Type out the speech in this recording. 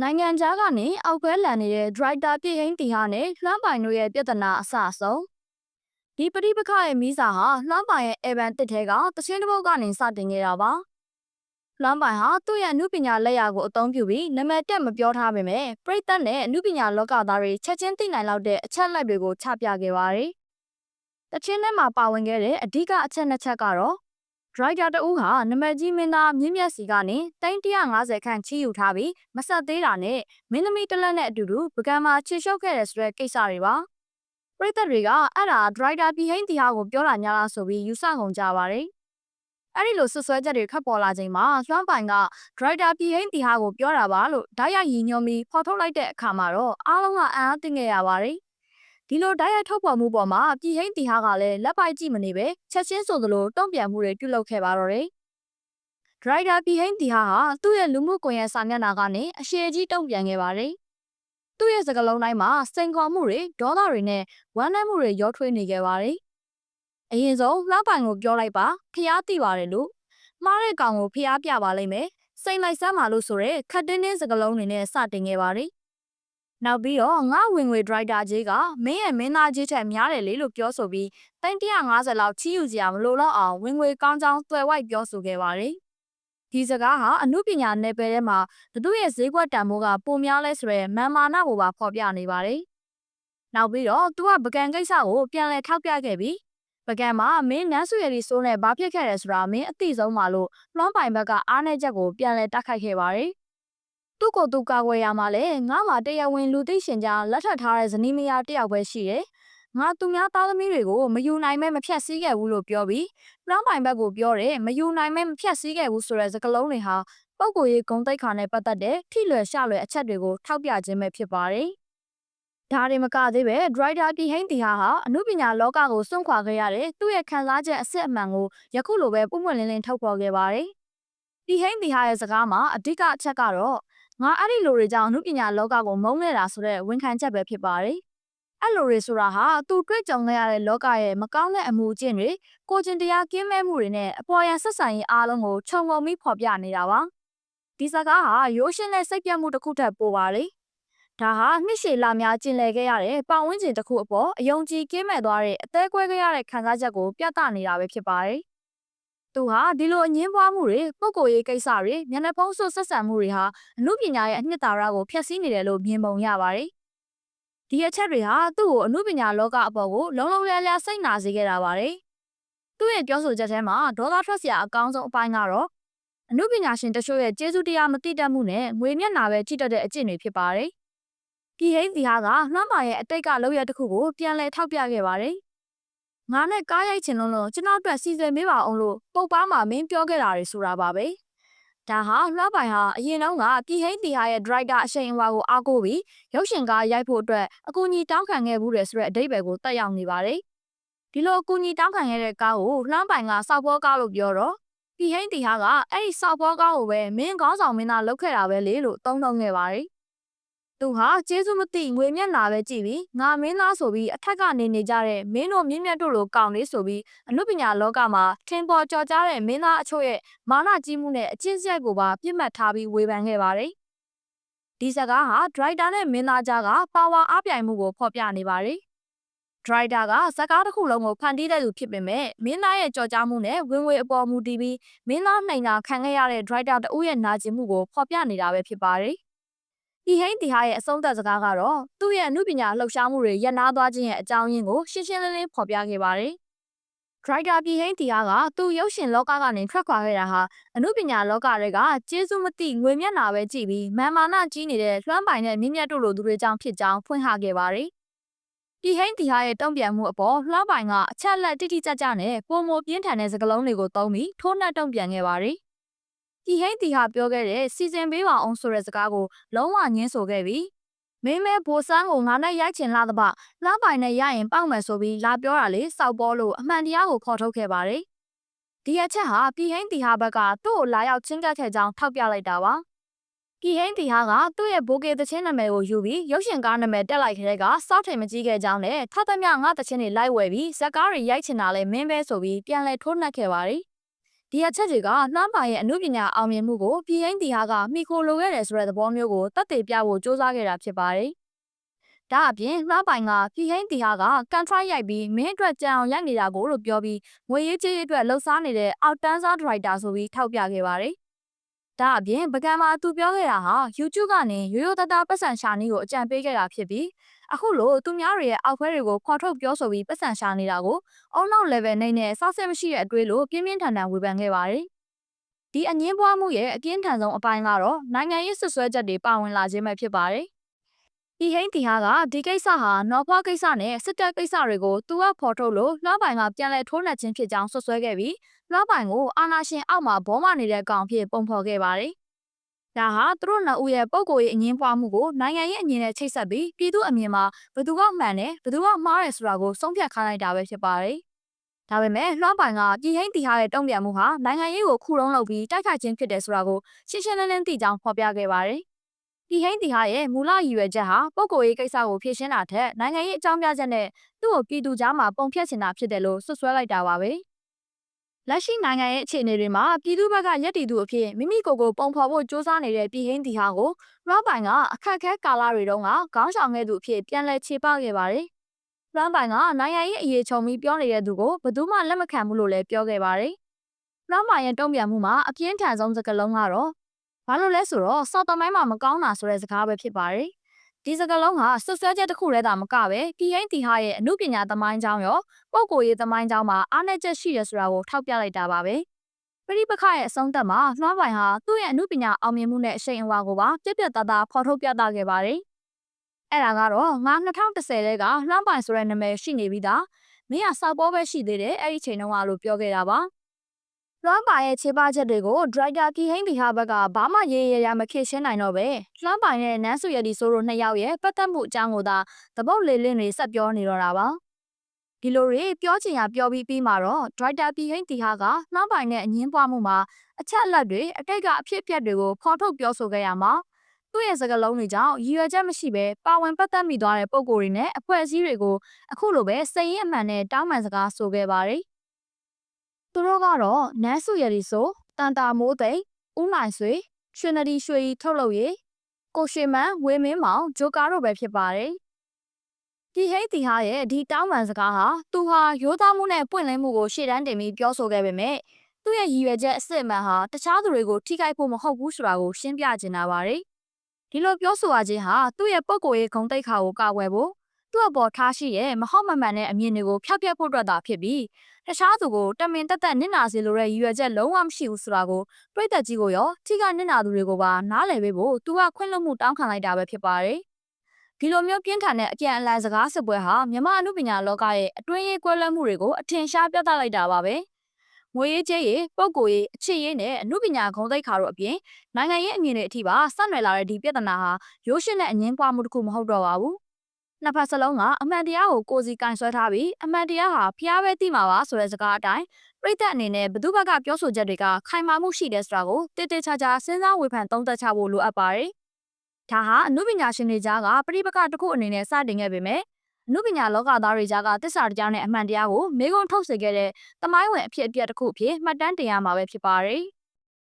နိုင်ငံခြားကနေအောက်ဘဲလန်နေတဲ့ဒရိုက်တာပြည့်ဟိန်းတီဟာနဲ့လွှမ်းပိုင်တို့ရဲ့ပြဿနာအဆအဆုံးဒီပဋိပက္ခရဲ့မိစာဟာလွှမ်းပိုင်ရဲ့အေဗန်တစ်ထဲကတချင်းတစ်ပုတ်ကနေစတင်ခဲ့တာပါလွှမ်းပိုင်ဟာသူ့ရဲ့အမှုပညာလက်ရာကိုအသုံးပြုပြီးနာမည်တက်မပြောထားပေမဲ့ပြိတ္တနဲ့အမှုပညာလောကသားတွေချက်ချင်းသိနိုင်လောက်တဲ့အချက်လက်တွေကိုချပြခဲ့ပါတယ်တချင်းထဲမှာပါဝင်ခဲ့တဲ့အဓိကအချက်နှစ်ချက်ကတော့ ဒရိုက်တာတဦးဟာနမကြီးမင်းသားမြင့်မြတ်စီကနေတိန်း150ခန့်ချီးယူထားပြီးမဆက်သေးတာနဲ့မင်းသမီးတစ်လက်နဲ့အတူတူပကံမှာချေရှုပ်ခဲ့တဲ့ဆိုတဲ့ကိစ္စတွေပါပရိသတ်တွေကအဲ့ဒါဒရိုက်တာပြည်ဟိန်းတီဟာကိုပြောတာညာလားဆိုပြီးယူဆကုန်ကြပါတယ်အဲ့ဒီလိုဆွဆွဲချက်တွေခတ်ပေါ်လာချိန်မှာလွှမ်းပိုင်ကဒရိုက်တာပြည်ဟိန်းတီဟာကိုပြောတာပါလို့ဓာတ်ရိုက်ရည်ညွှန်းပြီးဖော်ထုတ်လိုက်တဲ့အခါမှာတော့အားလုံးကအံ့အားသင့်ခဲ့ရပါတယ် ဒီလိုဓာတ်ရိုက်ထုတ်ဖော်မှုပေါ်မှာပြည်ဟိန်းတီဟာကလည်းလက်ပိုက်ကြည့်မနေပဲချက်ချင်းဆိုသလိုတုံ့ပြန်မှုတွေပြုလုပ်ခဲ့ပါတော့တယ်ဒရိုက်တာပြည်ဟိန်းတီဟာဟာသူ့ရဲ့လူမှုကွန်ရက်စာမျက်နှာကနေအရှေကြီးတုံ့ပြန်ခဲ့ပါတယ်သူ့ရဲ့စကားလုံးတိုင်းမှာစိန်ခေါ်မှုတွေဒေါသတွေနဲ့ဝမ်းနည်းမှုတွေရောထွေးနေခဲ့ပါတယ်အရင်ဆုံးလှပိုင်ကိုပြောလိုက်ပါဖျားသိပါတယ်လို့မှားတဲ့ကောင်ကိုဖျားပြပါလိမ့်မယ်စိန်လိုက်စမ်းပါလို့ဆိုရဲခတ်တင်းတင်းစကားလုံးတွေနဲ့စတင်ခဲ့ပါတယ် နောက်ပြီးတော့ငါဝင်ငွေဒရိုက်တာကြီးကမင်းရဲ့မင်းသားကြီးထက်များတယ်လေလို့ပြောဆိုပြီးတိန်150လောက်ချီးယူစရာမလိုတော့အောင်ဝင်ငွေကောင်းကြောင်းသွယ်ဝိုက်ပြောဆိုခဲ့ပါတယ်။ဒီစကားဟာအမှုပညာနယ်ပယ်ထဲမှာဘသူရဲ့ဈေးကွက်တန်ဖိုးကပိုများလဲဆိုရယ်မာမာနကိုပါဖော်ပြနေပါတယ်။နောက်ပြီးတော့သူကပကံကိစ္စကိုပြန်လည်ထောက်ပြခဲ့ပြီးပကံမှာမင်းနန်းစုရည်စိုးနဲ့ဘာဖြစ်ခဲ့တယ်ဆိုတာမင်းအသိဆုံးပါလို့လွှမ်းပိုင်ဘက်ကအားနေချက်ကိုပြန်လည်တိုက်ခိုက်ခဲ့ပါတယ်။ သူ့ကိုယ်သူကာကွယ်ရမှာလဲငါမှတရားဝင်လူသိရှင်ကြားလက်ထပ်ထားတဲ့ဇနီးမယားတယောက်ပဲရှိတယ်။ငါသူများသားသမီးတွေကိုမယူနိုင်မဲမဖြတ်စည်းခဲ့ဘူးလို့ပြောပြီးလောင်းပိုင်ဘက်ကိုပြောတယ်မယူနိုင်မဲမဖြတ်စည်းခဲ့ဘူးဆိုတဲ့စကားလုံးတွေဟာပုံကိုယ်ရေးဂုံတိတ်ခါနဲ့ပတ်သက်တဲ့ထိလွယ်ရှလွယ်အချက်တွေကိုထောက်ပြခြင်းပဲဖြစ်ပါတယ်။ဒါတွေမကသေးပဲဒရိုက်တာပြည်ဟိန်းတီဟာဟာအမှုပညာလောကကိုစွန့်ခွာခဲ့ရတဲ့သူ့ရဲ့ခံစားချက်အစစ်အမှန်ကိုယခုလိုပဲပုံမှန်လင်းလင်းထုတ်ဖော်ခဲ့ပါတယ်။ပြည်ဟိန်းတီဟာရဲ့စကားမှာအဓိကအချက်ကတော့ ငါအဲ့ဒီလိုတွေကြောင့်အမှုပညာလောကကိုမုန်းနေတာဆိုတဲ့ဝန်ခံချက်ပဲဖြစ်ပါတယ်။အဲ့လိုတွေဆိုတာဟာသူတွေ့ကြုံခဲ့ရတဲ့လောကရဲ့မကောင်းတဲ့အမှုအကျင့်တွေကိုကျင်တရားကင်းမဲ့မှုတွေနဲ့အပေါ်ယံဆက်ဆံရေးအားလုံးကိုခြုံငုံပြီးဖော်ပြနေတာပါ။ဒီစကားဟာရိုးရှင်းတဲ့စိတ်ပြတ်မှုတစ်ခုထက်ပိုပါလေ။ဒါဟာနှစ်ရှည်လများကျင်လည်ခဲ့ရတဲ့ပတ်ဝန်းကျင်တစ်ခုအပေါ်အယုံကြည်ကင်းမဲ့သွားတဲ့အသေးကွဲခဲ့ရတဲ့ခံစားချက်ကိုပြသနေတာပဲဖြစ်ပါတယ်။ သူဟာဒီလိုအငင်းပွားမှုတွေပုံကိုယ်ရေးကိစ္စတွေမျက်နှာဖုံးဆွဆက်ဆံမှုတွေဟာအမှုပညာရဲ့အနှစ်သာရကိုဖျက်ဆီးနေတယ်လို့မြင်ပုံရပါတယ်။ဒီအချက်တွေဟာသူ့ကိုအမှုပညာလောကအပေါ်ကိုလုံးလုံးလျားလျားစိတ်နာစေခဲ့တာပါတယ်။သူ့ရဲ့ပြောဆိုချက်ထဲမှာဒေါသထွက်စရာအကောင်းဆုံးအပိုင်းကတော့အမှုပညာရှင်တချို့ရဲ့ကျေးဇူးတရားမသိတတ်မှုနဲ့ငွေမျက်နှာပဲကြည့်တတ်တဲ့အကျင့်တွေဖြစ်ပါတယ်။ဒီဟိန်းစီဟာကလွှမ်းပါရဲ့အတိတ်ကလောက်ရတစ်ခုကိုပြန်လည်ထောက်ပြခဲ့ပါတယ်။ ငါနဲ့ကားရိုက်ချင်လို့လို့ကျွန်တော်အတွက်စီစဉ်ပေးပါအောင်လို့ပုတ်ပါမှာမင်းပြောခဲ့တာတွေဆိုတာပါပဲဒါဟာလှပိုင်ဟာအရင်တုန်းကပြည်ဟိန်းတီဟာရဲ့ဒရိုက်တာအရှိန်အဝါကိုအားကိုးပြီးရုပ်ရှင်ကားရိုက်ဖို့အတွက်အကူအညီတောင်းခံခဲ့ဘူးတယ်ဆိုတဲ့အဓိပ္ပာယ်ကိုတက်ရောက်နေပါတယ်ဒီလိုအကူအညီတောင်းခံခဲ့တဲ့ကားကိုလှမ်းပိုင်ကစောက်ဘောကားလို့ပြောတော့ပြည်ဟိန်းတီဟာကအဲ့ဒီစောက်ဘောကားကိုပဲမင်းကောင်းဆောင်မင်းသားလုပ်ခဲ့တာပဲလေလို့သုံးနှုံခဲ့ပါတယ် သူဟာကျေးဇူးမသိငွေမျက်နှာပဲကြည့်ပြီးငါမင်းသားဆိုပြီးအထက်ကနေနေကြတဲ့မင်းတို့မြင့်မြတ်တို့လိုကောင်းလေးဆိုပြီးအမှုပညာလောကမှာထင်ပေါ်ကျော်ကြားတဲ့မင်းသားအချို့ရဲ့မာနကြီးမှုနဲ့အကျင့်စရိုက်ကိုပါပြစ်မှတ်ထားပြီးဝေဖန်ခဲ့ပါတယ်။ဒီစကားဟာဒရိုက်တာနဲ့မင်းသားကြားကပါဝါအားပြိုင်မှုကိုဖော်ပြနေပါတယ်။ဒရိုက်တာကစကားတစ်ခုလုံးကိုဖန်တီးတဲ့သူဖြစ်ပေမဲ့မင်းသားရဲ့ကြော်ကြားမှုနဲ့ဝင်ဝေအပေါ်မူတည်ပြီးမင်းသားနှိမ်တာခံခဲ့ရတဲ့ဒရိုက်တာတဦးရဲ့နာကျင်မှုကိုဖော်ပြနေတာပဲဖြစ်ပါတယ်။ ဒီဟိန်းတီဟာရဲ့အဆုံးသတ်စကားကတော့သူ့ရဲ့အမှုပညာလှုပ်ရှားမှုတွေရပ်နားသွားခြင်းရဲ့အကြောင်းရင်းကိုရှင်းရှင်းလင်းလင်းဖော်ပြခဲ့ပါတယ်။ဒရိုက်တာပြည်ဟိန်းတီဟာကသူ့ရုပ်ရှင်လောကကနေထွက်ခွာခဲ့တာဟာအမှုပညာလောကတွေကကျေးဇူးမသိငွေမျက်နှာပဲကြည့်ပြီးမာမာနကြီးနေတဲ့လွှမ်းပိုင်တဲ့မြင့်မြတ်တို့လိုသူတွေကြောင့်ဖြစ်ကြောင်းဖွင့်ဟခဲ့ပါတယ်။ပြည်ဟိန်းတီဟာရဲ့တုံ့ပြန်မှုအပေါ်လွှမ်းပိုင်ကအချက်လက်တိတိကျကျနဲ့ပုံမပြင်းထန်တဲ့စကားလုံးတွေကိုသုံးပြီးထိုးနှက်တုံ့ပြန်ခဲ့ပါတယ်။ တီဟိန်းတီဟာပြောခဲ့တဲ့စီစဉ်ပေးပါအောင်ဆိုတဲ့စကားကိုလုံးဝငင်းဆိုခဲ့ပြီးမင်းမဲဘိုဆန်းကိုငါနဲ့ရိုက်ချင်လာတဲ့ပလှပိုင်နဲ့ရရင်ပေါက်မယ်ဆိုပြီးလာပြောတာလေစောက်ပေါ်လို့အမှန်တရားကိုခေါ်ထုတ်ခဲ့ပါတယ်ဒီအချက်ဟာပြည်ဟိန်းတီဟာဘက်ကသူ့ကိုလာရောက်ချင်းကပ်ခဲ့ကြောင်းထောက်ပြလိုက်တာပါပြည်ဟိန်းတီဟာကသူ့ရဲ့ဘိုးကေသချင်းနာမည်ကိုယူပြီးရုပ်ရှင်ကားနာမည်တက်လိုက်ခဲ့တဲ့ကစောက်ထိန်မကြီးခဲ့ကြောင်းနဲ့ထပ်သမျှငါသချင်းတွေလိုက်ဝယ်ပြီးဇက်ကားတွေရိုက်ချင်တာလဲမင်းပဲဆိုပြီးပြန်လဲထိုးနှက်ခဲ့ပါတယ် ဒီအချက်တွေကနှမ်းပိုင်ရဲ့အမှုပညာအောင်မြင်မှုကိုပြည်ဟိန်းတီဟာကမိခိုလိုခဲ့တယ်ဆိုတဲ့သဘောမျိုးကိုတတ်သိပြဖို့စ조사ခဲ့တာဖြစ်ပါတယ်။ဒါအပြင်နှမ်းပိုင်ကပြည်ဟိန်းတီဟာကကန်ထရိုက်ရိုက်ပြီးမင်းအတွက်ကြံအောင်ရိုက်နေတာကိုလို့ပြောပြီးငွေရေးကြေးရေးအတွက်လှုပ်ရှားနေတဲ့အောက်တန်းစားဒရိုက်တာဆိုပြီးထောက်ပြခဲ့ပါတယ်။ ဒါအပြင်ပကံမှာသူပြောခဲ့တာဟာ YouTube ကနေရိုးရိုးသားသားပတ်စံရှာနည်းကိုအကြံပေးခဲ့တာဖြစ်ပြီးအခုလိုသူများတွေရဲ့အောက်ခွဲတွေကိုခေါ်ထုတ်ပြောဆိုပြီးပတ်စံရှာနေတာကိုအုံနောက် level နဲ့နဲ့စောက်ဆက်မရှိတဲ့အတွေးလို့ပြင်းပြင်းထန်ထန်ဝေဖန်ခဲ့ပါတယ်။ဒီအငင်းပွားမှုရဲ့အပြင်းထန်ဆုံးအပိုင်းကတော့နိုင်ငံရေးဆွဆွဲချက်တွေပါဝင်လာခြင်းပဲဖြစ်ပါတယ်။ ဒီဟိန်းတီဟာကဒီကိစ္စဟာနော်ဖွားကိစ္စနဲ့စစ်တပ်ကိစ္စတွေကိုသူကဖော်ထုတ်လို့လွှမ်းပိုင်ကပြန်လည်ထိုးနှက်ခြင်းဖြစ်ကြောင်းဆွဆွဲခဲ့ပြီးလွှမ်းပိုင်ကိုအာနာရှင်အောက်မှာဘောမနေတဲ့ကောင်ဖြစ်ပုံဖော်ခဲ့ပါတယ်။ဒါဟာသူတို့နှစ်ဦးရဲ့ပုံကိုယ်ရေးအငင်းပွားမှုကိုနိုင်ငံရေးအမြင်နဲ့ချိတ်ဆက်ပြီးပြည်သူအမြင်မှာဘယ်သူကမှန်တယ်ဘယ်သူကမှားတယ်ဆိုတာကိုဆုံးဖြတ်ခိုင်းလိုက်တာပဲဖြစ်ပါတယ်။ဒါပေမဲ့လွှမ်းပိုင်ကပြည်ဟိန်းတီဟာရဲ့တုံ့ပြန်မှုဟာနိုင်ငံရေးကိုခုတုံးလုပ်ပြီးတိုက်ခိုက်ခြင်းဖြစ်တယ်ဆိုတာကိုရှင်းရှင်းလင်းလင်းသိကြောင်းဖော်ပြခဲ့ပါတယ်။ ပြည်ဟိန်းတီဟာရဲ့မူလရည်ရွယ်ချက်ဟာပုံကိုယ်ရေးကိစ္စကိုဖြေရှင်းတာထက်နိုင်ငံရေးအကြောင်းပြချက်နဲ့သူ့ကိုပြည်သူကြားမှာပုံဖြတ်ချင်တာဖြစ်တယ်လို့ဆွဆွဲလိုက်တာပါပဲ။လက်ရှိနိုင်ငံရဲ့အခြေအနေတွေမှာပြည်သူ့ဘက်ကရက်တီသူအဖြစ်မိမိကိုယ်ကိုပုံဖော်ဖို့စ조사နေတဲ့ပြည်ဟင်းတီဟာကိုရော့ပိုင်ကအခက်ခဲကာလတွေတုန်းကခေါင်းဆောင်ခဲ့သူအဖြစ်ပြန်လည်ခြေပခဲ့ပါတယ်။ရော့ပိုင်ကနိုင်ငံရေးအရေးချုံပြီးပြောနေတဲ့သူကိုဘယ်သူမှလက်မခံဘူးလို့လည်းပြောခဲ့ပါတယ်။ရော့ပိုင်ရဲ့တုံ့ပြန်မှုမှာအပြင်းထန်ဆုံးစကားလုံးကတော့ ဘာလို့လဲဆိုတော့စော်တမိုင်းမှာမကောင်းတာဆိုတဲ့စကားပဲဖြစ်ပါတယ်။ဒီစကားလုံးဟာဆွဆွဲချက်တစ်ခုတည်းသာမကပဲပြည်ဟိန်းတီဟာရဲ့အမှုပညာသမိုင်းကြောင်းရောပုံကိုယ်ရေးသမိုင်းကြောင်းမှာအားနည်းချက်ရှိရဆိုတာကိုထောက်ပြလိုက်တာပါပဲပရိပခရဲ့အဆုံးသတ်မှာလွှမ်းပိုင်ဟာသူ့ရဲ့အမှုပညာအောင်မြင်မှုနဲ့အရှိန်အဝါကိုပါပြက်ပြက်သားသားဖော်ထုတ်ပြသခဲ့ပါတယ်အဲ့ဒါကတော့ငါ2010တဲကလွှမ်းပိုင်ဆိုတဲ့နာမည်ရှိနေပြီးသားမင်းကစောက်ပေါ်ပဲရှိသေးတယ်အဲ့ဒီချိန်တုန်းကလို့ပြောခဲ့တာပါ လွမ်းပါရဲ့ခြေပါချက်တွေကိုဒရိုက်တာကီဟိန်းဘီဟာဘက်ကဘာမှရေးရရမခေရှင်းနိုင်တော့ပဲလွမ်းပါရဲ့နန်းစုရည်ဆိုတို့နှစ်ယောက်ရဲ့ပတ်သက်မှုအကြောင်းကိုသာသပုတ်လေးလင်းတွေဆက်ပြောနေတော့တာပါဒီလိုတွေပြောချင်ရပြောပြီးပြီးမှာတော့ဒရိုက်တာကီဟိန်းတီဟာကလွမ်းပိုင်နဲ့အငင်းပွားမှုမှာအချက်အလက်တွေအတိတ်ကအဖြစ်အပျက်တွေကိုဖော်ထုတ်ပြောဆိုခဲ့ရမှာသူ့ရဲ့စကားလုံးတွေကြောင့်ရည်ရွယ်ချက်မရှိဘဲပါဝင်ပတ်သက်မိသွားတဲ့ပုံကိုယ်တွေနဲ့အဖွဲ့အစည်းတွေကိုအခုလိုပဲစိတ်ရင်းအမှန်နဲ့တောင်းပန်စကားဆိုခဲ့ပါတယ် သူတို့ကတော့နန်းစုရည်ဆိုတန်တာမိုးသိမ့်ဦးနိုင်ဆွေရွှေနဒီရွှေကြီးထုတ်လုပ်ရေးကိုရွှေမန်းဝေမင်းမောင်ဂျိုကာတို့ပဲဖြစ်ပါတယ်ဒီဟိတ်တီဟာရဲ့ဒီတောင်းပန်စကားဟာသူဟာရိုးသားမှုနဲ့ပွင့်လင်းမှုကိုရှေ့တန်းတင်ပြီးပြောဆိုခဲ့ပေမဲ့သူ့ရဲ့ရည်ရွယ်ချက်အစစ်အမှန်ဟာတခြားသူတွေကိုထိခိုက်ဖို့မဟုတ်ဘူးဆိုတာကိုရှင်းပြချင်တာပါတယ်ဒီလိုပြောဆိုရခြင်းဟာသူ့ရဲ့ပုံကိုယ်ရေးဂုဏ်သိက္ခာကိုကာကွယ်ဖို့ သူ့အပေါ်ထားရှိရဲ့မဟုတ်မမှန်တဲ့အမြင်တွေကိုဖျောက်ပြဖို့အတွက်သာဖြစ်ပြီးတခြားသူကိုတမင်တက်တက်နစ်နာစေလိုတဲ့ရည်ရွယ်ချက်လုံးဝမရှိဘူးဆိုတာကိုပြိသက်ကြီးကိုရောထိကနစ်နာသူတွေကိုပါနားလည်ပေးဖို့သူကခွင့်လွှတ်မှုတောင်းခံလိုက်တာပဲဖြစ်ပါတယ်။ဒီလိုမျိုးပြင်းထန်တဲ့အကြံအလန်စကားစစ်ပွဲဟာမြမအမှုပညာလောကရဲ့အတွင်းရေးကွဲလွဲမှုတွေကိုအထင်ရှားပြသလိုက်တာပါပဲ။ငွေရေးကြေးရေးပုံကိုရေးအခြေရေးနဲ့အမှုပညာဂုဏ်သိက္ခါတို့အပြင်နိုင်ငံရေးအမြင်တွေအထိပါဆက်နွယ်လာတဲ့ဒီပြဿနာဟာရိုးရှင်းတဲ့အငင်းပွားမှုတစ်ခုမဟုတ်တော့ပါဘူး။ နှစ်ဖက်စလုံးကအမှန်တရားကိုကိုစီကင်ဆွဲထားပြီးအမှန်တရားဟာဖျားပဲသိမှာပါဆိုတဲ့စကားအတိုင်းပြိသက်အနေနဲ့ဘသူဘက်ကပြောဆိုချက်တွေကခိုင်မာမှုရှိတဲ့ဆိုတာကိုတိတိကျကျစဉ်းစားဝေဖန်သုံးသပ်ချဖို့လိုအပ်ပါတယ်။ဒါဟာအမှုပညာရှင်တွေကြားကပြိပကတစ်ခုအနေနဲ့စတင်ခဲ့ပေမဲ့အမှုပညာလောကသားတွေကြားကတစ္ဆာတရားနဲ့အမှန်တရားကိုမေးခွန်းထုတ်စေခဲ့တဲ့တမိုင်းဝင်အဖြစ်အပျက်တစ်ခုအဖြစ်မှတ်တမ်းတင်ရမှာပဲဖြစ်ပါတယ်။